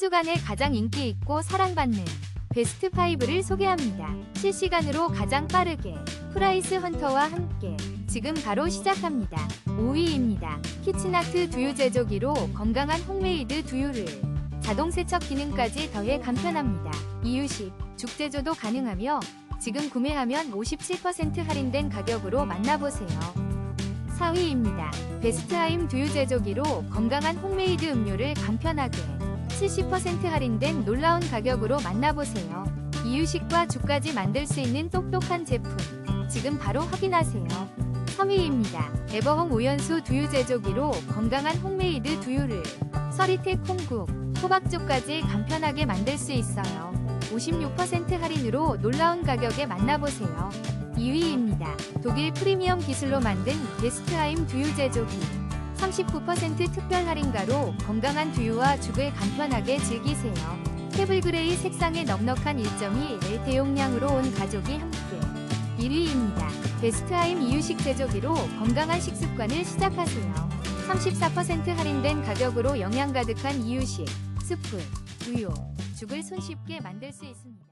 주간에 가장 인기 있고 사랑받는 베스트 5를 소개합니다. 실시간으로 가장 빠르게 프라이스 헌터와 함께 지금 바로 시작합니다. 5위입니다. 키친아트 두유 제조기로 건강한 홈메이드 두유를 자동 세척 기능까지 더해 간편합니다. 이유식, 죽 제조도 가능하며 지금 구매하면 57% 할인된 가격으로 만나보세요. 4위입니다. 베스트하임 두유 제조기로 건강한 홈메이드 음료를 간편하게 70% 할인된 놀라운 가격으로 만나보세요. 이유식과 죽까지 만들 수 있는 똑똑한 제품. 지금 바로 확인하세요. 3위입니다. 에버홈 오연수 두유 제조기로 건강한 홈메이드 두유를 서리태 콩국, 호박죽까지 간편하게 만들 수 있어요. 56% 할인으로 놀라운 가격에 만나보세요. 2위입니다. 독일 프리미엄 기술로 만든 베스트하임 두유 제조기. 39% 특별 할인가로 건강한 두유와 죽을 간편하게 즐기세요. 페블 그레이 색상의 넉넉한 1.2L 대용량으로 온 가족이 함께 1위입니다. 베스트하임 이유식 제조기로 건강한 식습관을 시작하세요. 34% 할인된 가격으로 영양 가득한 이유식, 스프, 우유, 죽을 손쉽게 만들 수 있습니다.